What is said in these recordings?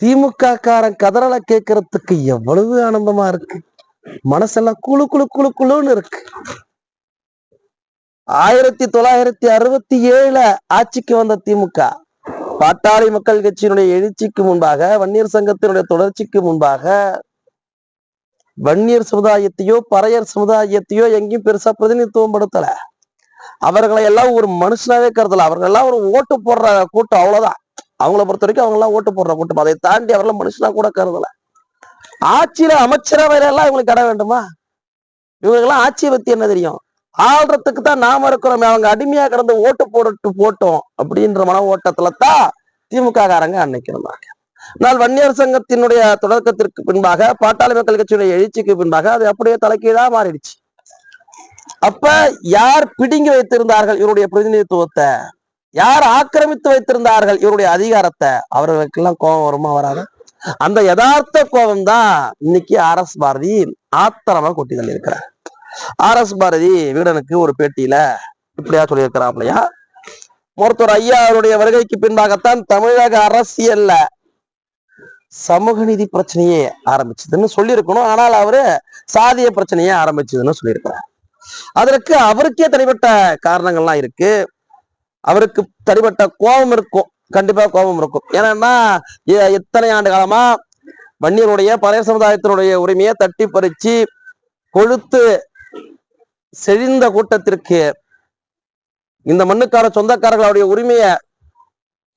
திமுக காரன் கதறலை கேட்கறதுக்கு எவ்வளவு ஆனந்தமா இருக்கு? மனசெல்லாம் குழு குழு குழு குளுன்னு இருக்கு. ஆயிரத்தி தொள்ளாயிரத்தி அறுபத்தி ஏழுல ஆட்சிக்கு வந்த திமுக பாட்டாளி மக்கள் கட்சியினுடைய எழுச்சிக்கு முன்பாக வன்னியர் சங்கத்தினுடைய தொடர்ச்சிக்கு முன்பாக வன்னியர் சமுதாயத்தையோ பறையர் சமுதாயத்தையோ எங்கேயும் பெருசா பிரதிநிதித்துவம் படுத்தல. அவர்களை எல்லாம் ஒரு மனுஷனாவே கருதல. அவர்கள் எல்லாம் ஒரு ஓட்டு போடுற கூட்டம் அவ்வளவுதான். அவங்கள பொறுத்த வரைக்கும் அவங்க எல்லாம் ஓட்டு போடுற கூட்டம். அதை தாண்டி அவரெல்லாம் மனுஷனா கூட கருதல. ஆட்சியில அமைச்சரவையில எல்லாம் இவங்களுக்கு இட வேண்டுமா? இவங்களுக்கெல்லாம் ஆட்சியை பத்தி என்ன தெரியும்? ஆள்றதுக்கு தான் நாம இருக்கிறோமே. அவங்க அடிமையா கிடந்து ஓட்டு போட்டு போட்டோம் அப்படின்ற மன ஓட்டத்துல தான் திமுக காரங்க அன்னைக்கு இருந்தாங்க. ஆனால் வன்னியர் சங்கத்தினுடைய தொடக்கத்திற்கு பின்பாக பாட்டாளி மக்கள் கட்சியுடைய எழுச்சிக்கு பின்பாக அது அப்படியே தலைக்கீழா மாறிடுச்சு. அப்ப யார் பிடுங்கி வைத்திருந்தார்கள்? இவருடைய பிரதிநிதித்துவத்தை யார் ஆக்கிரமித்து வைத்திருந்தார்கள்? இவருடைய அதிகாரத்தை. அவர்களுக்கெல்லாம் கோபம் வருமா வராது? அந்த யதார்த்த கோபம் தான் இன்னைக்கு ஆர் எஸ் பாரதி ஆத்திரமா கொட்டி தள்ளியிருக்கிறார். ஆர் எஸ் பாரதி வீடனுக்கு ஒரு பேட்டியில இப்படியா சொல்லியிருக்கிறாப்லையா? மருத்துவர் ஐயா அவருடைய வருகைக்கு பின்பாகத்தான் தமிழக அரசியல்ல சமூக நீதி பிரச்சனையே ஆரம்பிச்சதுன்னு சொல்லியிருக்கணும். ஆனால் அவரு சாதிய பிரச்சனையே ஆரம்பிச்சதுன்னு சொல்லியிருக்கிறார். அதற்கு அவருக்கே தனிப்பட்ட காரணங்கள்லாம் இருக்கு. அவருக்கு தனிப்பட்ட கோபம் இருக்கும். கண்டிப்பா கோபம் இருக்கும். ஏன்னா எ- எத்தனை ஆண்டு காலமா வன்னியருடைய பழைய சமுதாயத்தினுடைய உரிமையை தட்டி பறிச்சு கொழுத்து செழிந்த கூட்டத்திற்கு இந்த மண்ணுக்கார சொந்தக்காரர்களுடைய உரிமையை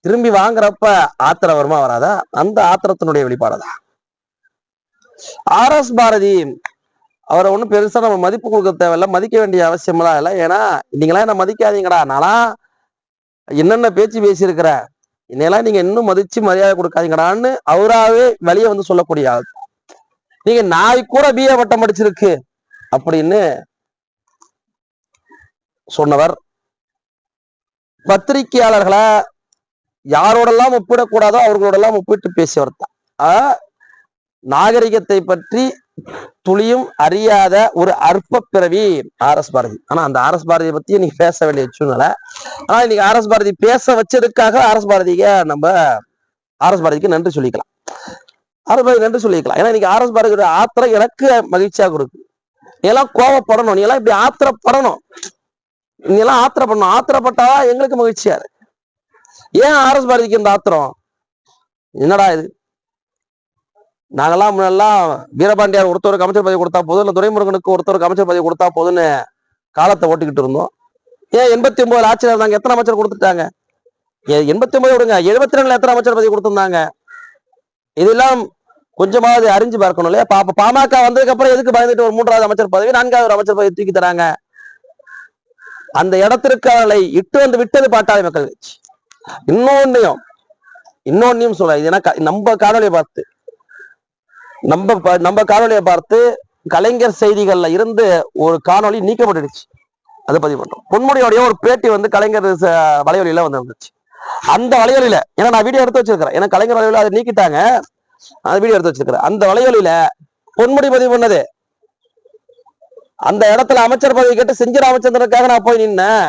திரும்பி வாங்குறப்ப ஆத்திரம் வருமா வராதா? அந்த ஆத்திரத்தினுடைய வெளிப்பாடுதான் ஆர் எஸ் பாரதி அவரை ஒண்ணும் பெருசா நம்ம மதிப்பு கொடுக்க தேவையில்ல. மதிக்க வேண்டிய அவசியம்லாம் இல்லை. ஏன்னா நீங்களாம் என்ன மதிக்காதீங்கடா. நானா என்னென்ன பேச்சு பேசியிருக்கிற? என்னையெல்லாம் நீங்க இன்னும் மதிச்சு மரியாதை கொடுக்காதீங்கடான்னு அவராவே வெளியே வந்து சொல்லக்கூடிய ஆள். நீங்க நாய் கூட பிஏ பட்டம் படிச்சிருக்கு அப்படின்னு சொன்னவர். பத்திரிகையாளர்களை யாரோடெல்லாம் ஒப்பிடக்கூடாதோ அவர்களோடெல்லாம் ஒப்பிட்டு பேசியவர் தான். ஆஹ் நாகரிகத்தை பற்றி துளியும் அறியாத ஒரு அற்ப பிறவி ஆர் எஸ் பாரதி. ஆனா அந்த ஆர் எஸ் பாரதியை பத்தி நீங்க பேச வேண்டிய சூழ்நிலை. ஆனா இன்னைக்கு ஆர் எஸ் பாரதி பேச வச்சதுக்காக ஆர் எஸ் பாரதிக்கு நம்ம ஆர் எஸ் பாரதிக்கு நன்றி சொல்லிக்கலாம். ஆர் எஸ் பாரதி நன்றி சொல்லிக்கலாம். ஏன்னா இன்னைக்கு ஆர் எஸ் பாரதியோட ஆத்திரம் எனக்கு மகிழ்ச்சியா கொடுக்கு நீ எல்லாம் கோவப்படணும். நீ எல்லாம் இப்படி ஆத்திரப்படணும். நீ எல்லாம் ஆத்திரப்படணும். ஆத்திரப்பட்டாதான் எங்களுக்கு மகிழ்ச்சியா இருக்கு. ஏன் ஆர் எஸ் பாரதிக்கு இந்த ஆத்திரம்? என்னடா இது? நாங்கெல்லாம் முன்னெல்லாம் வீரபாண்டியார் ஒருத்தருக்கு அமைச்சர் பதவி கொடுத்தா போதும் இல்லை துரைமுருகனுக்கு ஒருத்தருக்கு அமைச்சர் பதவி கொடுத்தா போதுன்னு காலத்தை ஓட்டிக்கிட்டு இருந்தோம். ஏன் எண்பத்தி ஒன்பதுல ஆட்சியில் இருந்தாங்க எத்தனை அமைச்சர் கொடுத்துட்டாங்க? ஏ- எண்பத்தி ஒன்பது விடுங்க எழுபத்தி ரெண்டுல எத்தனை அமைச்சர் பதவி கொடுத்துருந்தாங்க? இதெல்லாம் கொஞ்சமாவது அறிஞ்சு பார்க்கணும் இல்லையா? பாப்ப பாமக வந்ததுக்கு அப்புறம் எதுக்கு பயந்துட்டு ஒரு மூன்றாவது அமைச்சர் பதவி நான்காவது ஒரு அமைச்சர் பதவி தூக்கி தராங்க? அந்த இடத்திற்கு அவர்களை இட்டு வந்து விட்டது பாட்டாளி மக்கள் கட்சி. இன்னொன்னையும் இன்னொன்னையும் சொல்ல இது ஏன்னா நம்ம காணொலியை பார்த்து நம்ம நம்ம காணொலியை பார்த்து கலைஞர் செய்திகள்ல இருந்து ஒரு காணொளி நீக்கப்பட்டுடுச்சு. அதை பதிவு பண்றோம் பொன்முடியோடைய ஒரு பேட்டி வந்து கலைஞர் வலையொலியில வந்து வந்துச்சு. அந்த வலையொலியில ஏன்னா நான் வீடியோ எடுத்து வச்சிருக்கிறேன். ஏன்னா கலைஞர் வலையொலியில அதை நீக்கிட்டாங்க. அந்த வீடியோ எடுத்து வச்சிருக்கிறேன். அந்த வலையொலியில பொன்முடி பதிவு பண்ணது. அந்த இடத்துல அமைச்சர் பதவி கேட்டு செஞ்ச ராமச்சந்திரனுக்காக நான் போய் நின்னேன்.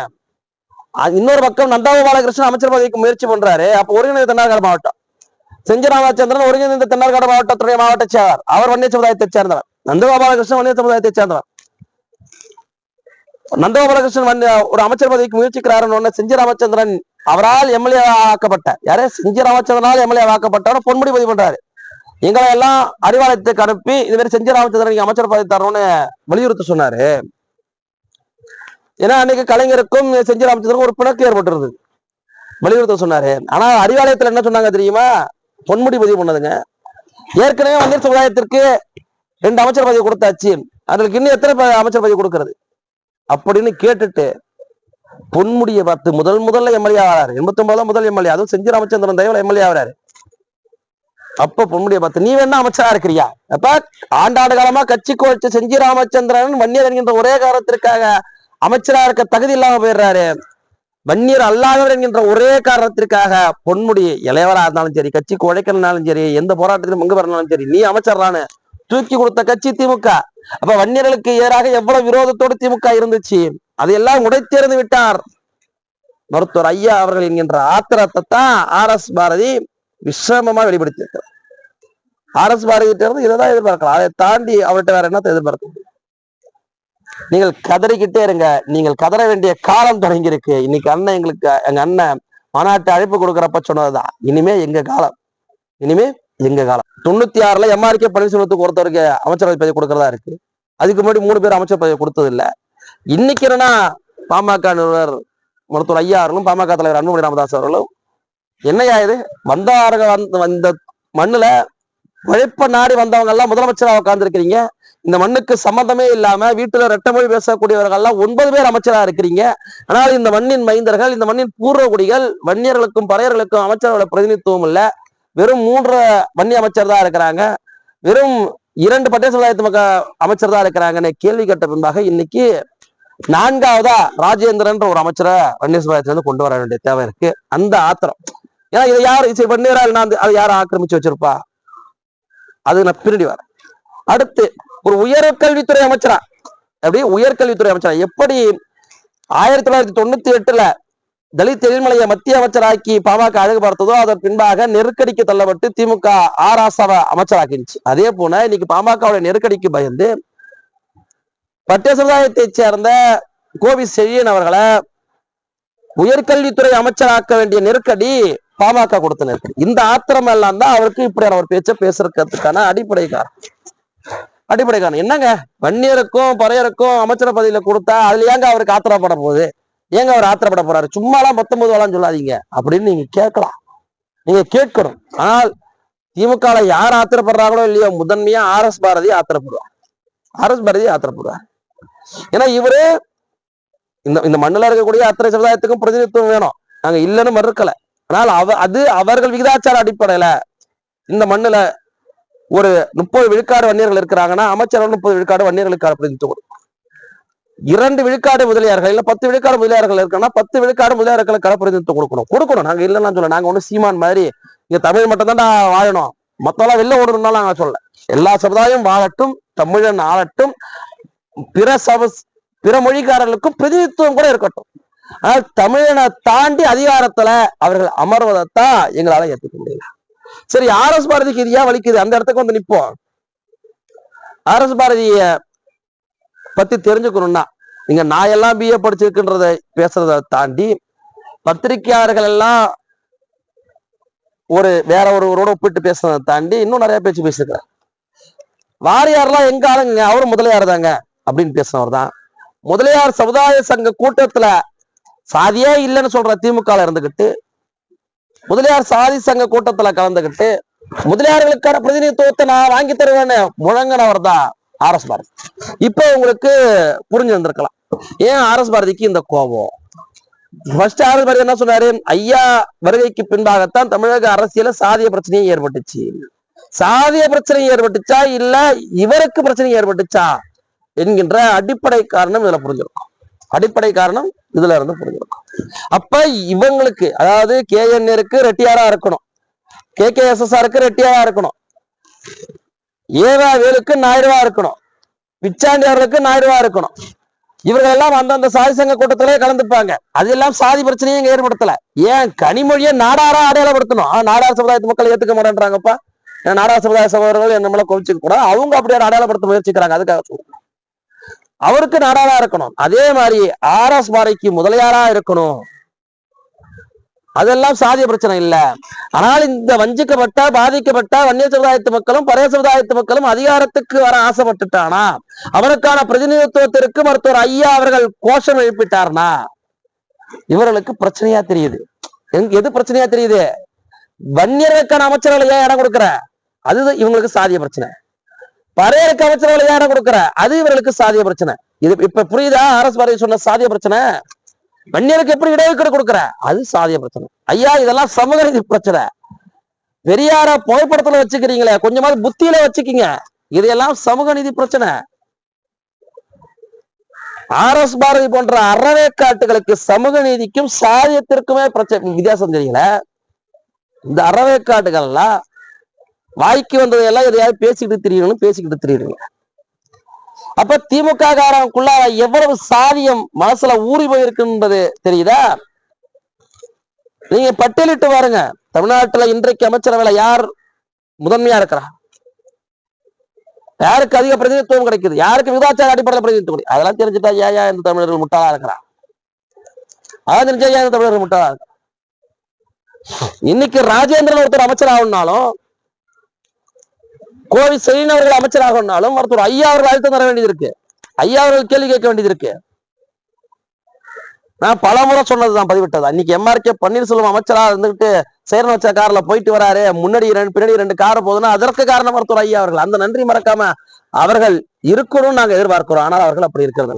இன்னொரு பக்கம் நந்தாவு பாலகிருஷ்ணன் அமைச்சர் பதவிக்கு முயற்சி பண்றாரு. அப்ப ஒருங்கிணைந்த தென்னார்காடு மாவட்டம். செஞ்சி ராமச்சந்திரன் ஒருங்கிணைந்த தென்னார்காடு மாவட்டத்துடைய மாவட்ட செயலாளர் அவர் வன்னிய சமுதாயத்தைச் சேர்ந்தவர். நந்தகோபாலகிருஷ்ணன் வன்னிய சமுதாயத்தைச் சேர்ந்தவர். நந்தகோபாலகிருஷ்ணன் ஒரு அமைச்சர் பதவிக்கு முயற்சிக்கிறாருன்னு செஞ்சி ராமச்சந்திரன் அவரால் எம்எல்ஏ ஆக்கப்பட்ட யாரே? செஞ்சி ராமச்சந்திரனால் எம்எல்ஏ ஆக்கப்பட்டவர் பொன்முடி பதிவு பண்றாரு. எங்களை எல்லாம் அறிவாலயத்துக்கு அனுப்பி இது மாதிரி செஞ்சி ராமச்சந்திரன் அமைச்சர் பதவி தரணும்னு வலியுறுத்த சொன்னாரு. ஏன்னா அன்னைக்கு கலைஞருக்கும் செஞ்சி ராமச்சந்திரனுக்கும் ஒரு பிணக்கு ஏற்பட்டிருந்தது. வலியுறுத்த சொன்னாரு. ஆனா அறிவாலயத்துல என்ன சொன்னாங்க தெரியுமா? பொன்முடி பதிவு பண்ணதுங்க. ஏற்கனவே வன்னியர் சமுதாயத்திற்கு ரெண்டு அமைச்சர் பதவி கொடுத்தாச்சு. அதற்கு இன்னும் எத்தனை அமைச்சர் பதவி கொடுக்கறது? அப்படின்னு கேட்டுட்டு பொன்முடியை பார்த்து முதல் முதல்ல எம்எல்ஏ ஆகிறாரு எண்பத்தி ஒன்பதுல முதல் எம்எல்ஏ. அதுவும் செஞ்சு ராமச்சந்திரன் தயவுல எம்எல்ஏ ஆகிறாரு அப்ப பொன்முடியை பார்த்து நீ வேணா அமைச்சரா இருக்கிறியா? அப்ப ஆண்டாண்டு காலமா கட்சிக்கு வச்ச செஞ்சி ராமச்சந்திரன் வன்னியர் என்கின்ற ஒரே காரணத்திற்காக அமைச்சரா இருக்க தகுதி இல்லாம போயிடுறாரு. வன்னியர் அல்லாதவர் என்கின்ற ஒரே காரணத்திற்காக பொன்முடி இளையவரா இருந்தாலும் சரி கட்சிக்கு உழைக்கணும்னாலும் சரி எந்த போராட்டத்திலும் பங்கு பெறனாலும் சரி நீ அமைச்சர்றான்னு தூக்கி கொடுத்த கட்சி திமுக. அப்ப வன்னியர்களுக்கு எதிராக எவ்வளவு விரோதத்தோடு திமுக இருந்துச்சு? அதையெல்லாம் உடைத்தெறிந்து விட்டார் மருத்துவர் ஐயா அவர்கள் என்கின்ற ஆத்திரத்தை தான் ஆர் எஸ் பாரதி விஸ்ரமமா வெளிப்படுத்தியிருக்கிறார். ஆர் எஸ் பாரதி இருந்து இதை தான் எதிர்பார்க்கலாம் அதை தாண்டி அவர்கிட்ட வேற என்னத்தை எதிர்பார்க்க முடியும் நீங்கள் கதறிக்கிட்டே இருங்க. நீங்கள் கதற வேண்டிய காலம் தொடங்கி இருக்கு இன்னைக்கு அண்ணன் எங்களுக்கு எங்க அண்ணன் மாநாட்டு அழைப்பு கொடுக்குறப்ப சொன்னதுதான். இனிமே எங்க காலம்? இனிமே எங்க காலம்? தொண்ணூத்தி ஆறுல எம்ஆர்கே பன்னீர்செல்வத்துக்கு ஒருத்தருக்கு அமைச்சரவை பதவி கொடுக்கறதா இருக்கு. அதுக்கு முன்னாடி மூணு பேர் அமைச்சர் பதவி கொடுத்தது இல்ல இன்னைக்கு என்னன்னா பாமக நிறுவனர் மருத்துவர் ஐயா அவர்களும் பாமக தலைவர் அன்புமணி ராமதாஸ் அவர்களும் என்னையா இது? வந்தார்கள் வந்த வந்த மண்ணுல உழைப்ப நாடி வந்தவங்க எல்லாம் முதலமைச்சரா உட்கார்ந்துருக்கிறீங்க. இந்த மண்ணுக்கு சம்மந்தமே இல்லாம வீட்டுல ரெட்டை மொழி பேசக்கூடியவர்கள் எல்லாம் ஒன்பது பேர் அமைச்சரா இருக்கிறீங்க. ஆனால் இந்த மண்ணின் மைந்தர்கள் இந்த மண்ணின் பூர்வகுடிகள் வன்னியர்களுக்கும் பறையர்களுக்கும் அமைச்சரோட பிரதிநிதித்துவம் இல்ல. வெறும் மூன்று வன்னி அமைச்சர் தான் இருக்கிறாங்க. வெறும் இரண்டு பட்டேல் சமுதாயத்து மக்க அமைச்சர் தான் இருக்கிறாங்கன்னு கேள்வி கேட்ட பின்பாக இன்னைக்கு நான்காவதா ராஜேந்திரன்ற ஒரு அமைச்சரை வன்னிய சமுதாயத்திலிருந்து கொண்டு வர வேண்டிய தேவை இருக்கு. அந்த ஆத்திரம். ஏன்னா இதை யார் சரி வன்னியரா இல்லைன்னா அதை யாரும் ஆக்கிரமிச்சு வச்சிருப்பா? அது நான் பின்னாடி வரேன். அடுத்து ஒரு உயர்கல்வித்துறை அமைச்சரா? அப்படி உயர்கல்வித்துறை அமைச்சரா. எப்படி ஆயிரத்தி தொள்ளாயிரத்தி தொண்ணூத்தி எட்டுல தலித் எழில்மலையை மத்திய அமைச்சராக்கி பாமக அழகு பார்த்ததோ அதன் பின்பாக நெருக்கடிக்கு தள்ளப்பட்டு திமுக ஆராசாவை அமைச்சராக்கிருச்சு அதே போல இன்னைக்கு பாமகவுடைய நெருக்கடிக்கு பயந்து பட்டிய சமுதாயத்தைச் சேர்ந்த கோவி செழியன் அவர்களை உயர்கல்வித்துறை அமைச்சராக்க வேண்டிய நெருக்கடி பாமக கொடுத்த நெருக்கடி. இந்த ஆத்திரம் எல்லாம் தான் அவருக்கு இப்படியான ஒரு பேச்சை பேசுறதுக்கான அடிப்படை காரணம். அடிப்படை காரணம். என்னங்க? வன்னியருக்கும் பறையருக்கும் அமைச்சர் பதவியில கொடுத்தா அதுல ஏங்க அவருக்கு ஆத்திரப்பட போகுது? ஏங்க அவர் ஆத்திரப்பட போறாரு? சும்மாலாம் பத்தொன்பது வரலாம் சொல்லாதீங்க. அப்படின்னு நீங்க கேட்கலாம். நீங்க கேட்கணும். ஆனால் திமுக யார் ஆத்திரப்படுறாங்களோ இல்லையோ முதன்மையா ஆர் எஸ் பாரதி ஆத்திரப்படுவார். ஆர் எஸ் பாரதி ஆத்திரப்படுவார். ஏன்னா இவரு இந்த இந்த மண்ணுல இருக்கக்கூடிய அத்தனை சமுதாயத்துக்கும் பிரதிநிதித்துவம் வேணும். நாங்க இல்லைன்னு மறுக்கல. ஆனால் அவ அது அவர்கள் விகிதாச்சார அடிப்படையில இந்த மண்ணுல ஒரு முப்பது விழுக்காடு வன்னியர்கள் இருக்கிறாங்கன்னா அமைச்சர்கள் முப்பது விழுக்காடு வன்னியர்களுக்கு பிரதிநிதித்துவம் கொடுக்கும். இரண்டு விழுக்காடு முதலியார்கள் இல்ல பத்து விழுக்காடு முதலியார்கள் இருக்குன்னா பத்து விழுக்காடு முதலியார்களுக்கான பிரதிநிதித்துவம் கொடுக்கணும். கொடுக்கணும். நாங்க இல்லைன்னு சொல்ல நாங்க ஒண்ணு சீமான் மாதிரி இங்க தமிழ் மட்டும் தான் வாழணும். மத்தெல்லாம் வெளில ஓடணும்னாலும் நாங்க சொல்ல எல்லா சமுதாயம் வாழட்டும் தமிழன் ஆளட்டும் பிற சப பிற மொழிக்காரர்களுக்கும் பிரதிநிதித்துவம் கூட இருக்கட்டும். ஆனால் தமிழனை தாண்டி அதிகாரத்துல அவர்கள் அமர்வதைத்தான் எங்களால ஏற்றுக்க முடியல. சரி ஆர் எஸ் பாரதிக்கு இது ஏன் வலிக்குது? அந்த இடத்துக்கு வந்து நிற்போம் ஆர் எஸ் பாரதிய பத்தி தெரிஞ்சுக்கணும்னா நீங்க நான் எல்லாம் பிஏ படிச்சிருக்குன்றத பேசுறத தாண்டி பத்திரிகையாளர்கள் எல்லாம் ஒரு வேற ஒருவரோட ஒப்பிட்டு பேசுறதை தாண்டி இன்னும் நிறைய பேச்சு பேசியிருக்கிறார் வாரியார்லாம் எங்க ஆளுங்க? அவரும் முதலியார் தாங்க அப்படின்னு பேசினவர் தான். முதலியார் சமுதாய சங்க கூட்டத்துல சாதியே இல்லைன்னு சொல்ற திமுக இருந்துகிட்டு முதலியார் சாதி சங்க கூட்டத்துல கலந்துகிட்டு முதலியார்களுக்கான பிரதிநிதித்துவத்தை நான் வாங்கி தருவேன்னு முழங்கினவர் தான் ஆர் எஸ் பாரதி. இப்ப உங்களுக்கு புரிஞ்சு வந்திருக்கலாம். ஏன் ஆர் எஸ் பாரதிக்கு இந்த கோபம்? ஃபர்ஸ்ட் ஆர் எஸ் பாரதி என்ன சொன்னாரு? ஐயா வருகைக்கு பின்பாகத்தான் தமிழக அரசியல சாதிய பிரச்சனையும் ஏற்பட்டுச்சு. சாதிய பிரச்சனை ஏற்பட்டுச்சா? இல்ல இவருக்கு பிரச்சனை ஏற்பட்டுச்சா? என்கின்ற அடிப்படை காரணம் இதுல புரிஞ்சிருக்கும். அடிப்படை காரணம் இதுல இருந்து புரிஞ்சிருக்கும் அப்ப இவங்களுக்கு அதாவது கேஎன்ஏருக்கு ரெட்டியாரா இருக்கணும். கே கே எஸ் எஸ் ஆருக்கு ரெட்டியாரா இருக்கணும். ஏவா வேலுக்கு நாயுடுவா இருக்கணும். பிச்சாண்டியார்களுக்கு நாயுடுவா இருக்கணும். இவர்கள் எல்லாம் அந்தந்த சாதி சங்க கூட்டத்திலே கலந்துப்பாங்க. அதெல்லாம் சாதி பிரச்சனையும் இங்க ஏற்படுத்தல. ஏன்? கனிமொழியை நாடாரா அடையாளப்படுத்தணும். ஆனா நாடார் சமுதாயத்து மக்கள் ஏத்துக்க மாட்டேன்றாங்கப்பா. ஏன் நாடார் சமுதாய சகோதரர்கள் என்ன மேல கோவிச்சுக்க கூட அவங்க அப்படியே அடையாளப்படுத்த முயற்சிக்கிறாங்க. அதுக்காக சொல்றேன். அவருக்கு நாடாரா இருக்கணும். அதே மாதிரி ஆர் எஸ் பாறைக்கு முதலியாரா இருக்கணும். அதெல்லாம் சாதிய பிரச்சனை இல்ல. ஆனால் இந்த வஞ்சிக்கப்பட்ட பாதிக்கப்பட்ட வன்னிய சமுதாயத்து மக்களும் பழைய சமுதாயத்து மக்களும் அதிகாரத்துக்கு வர ஆசைப்பட்டுட்டானா? அவருக்கான பிரதிநிதித்துவத்திற்கு மருத்துவர் ஐயா அவர்கள் கோஷம் எழுப்பிட்டார்னா? இவர்களுக்கு பிரச்சனையா தெரியுது. எங்க- எது பிரச்சனையா தெரியுது? வன்னியர்களுக்கான அமைச்சர்கள் ஏன் இடம் கொடுக்குற? அது இவங்களுக்கு சாதிய பிரச்சனை. பறையருக்கு அமைச்சர்களை ஏன் இடம் கொடுக்குற? அது இவர்களுக்கு சாதிய பிரச்சனை. இது இப்ப புரியுதா? அரசு பாரதி சொன்ன சாதிய பிரச்சனை? மன்னியருக்கு எப்படி இடஒதுக்கீடு கொடுக்குற? அது சாதிய பிரச்சனை. ஐயா இதெல்லாம் சமூக நீதி பிரச்சனை. பெரியார புகைப்படத்துல வச்சுக்கிறீங்களே கொஞ்சமாவது புத்தியில வச்சுக்கிங்க. இதையெல்லாம் சமூக நீதி பிரச்சனை. ஆர் எஸ் பாரதி போன்ற அறவேக்காட்டுகளுக்கு சமூக நீதிக்கும் சாதியத்திற்குமே பிரச்சனை. வித்தியாசம் தெரியல இந்த அறவேக்காட்டுகள்லாம் வாய்க்கு வந்ததையெல்லாம் எதையாவது பேசிக்கிட்டு திரியணும் பேசிக்கிட்டு திரியுறீங்க. அப்ப திமுக காரனுக்குள்ள எவ்வளவு சாதியம் மனசுல ஊறி போயிருக்கு என்பது தெரியுதா? நீங்க பட்டியலிட்டு பாருங்க. தமிழ்நாட்டுல இன்றைக்கு அமைச்சரவையில யார் முதன்மையா இருக்கிறா? யாருக்கு அதிக பிரதிநிதித்துவம் கிடைக்குது? யாருக்கு விவாச்சார அடிப்படையில் பிரதிநிதித்துவம் அதெல்லாம் தெரிஞ்சுட்டா ஏன் இந்த தமிழர்கள் முட்டாளா இருக்கிறான் அதான் தெரிஞ்சா ஏன் இந்த தமிழர்கள் முட்டாளா இருக்கிறான் இன்னைக்கு ராஜேந்திரன் ஒருத்தர் அமைச்சர் ஆகணும்னாலும் கோவி செலின் அவர்கள் அமைச்சராகனாலும் ஒருத்தர் ஐயா அவர்கள் அழுத்தம் தர வேண்டியது இருக்கு. ஐயா அவர்கள் கேள்வி கேட்க வேண்டியது இருக்கு. நான் பல முறை சொன்னதுதான் பதிவிட்டது. அன்னைக்கு எம்ஆர்கே பன்னீர்செல்வம் அமைச்சரா இருந்துகிட்டு சேரன் வச்ச கார்ல போயிட்டு வராரு. முன்னாடி ரெண்டு பின்னாடி ரெண்டு கார் போகுதுன்னா அதற்கு காரணம் மருத்துவர் ஐயா அவர்கள். அந்த நன்றி மறக்காம அவர்கள் இருக்கணும்னு நாங்க எதிர்பார்க்கிறோம். ஆனால் அவர்கள் அப்படி இருக்கிறது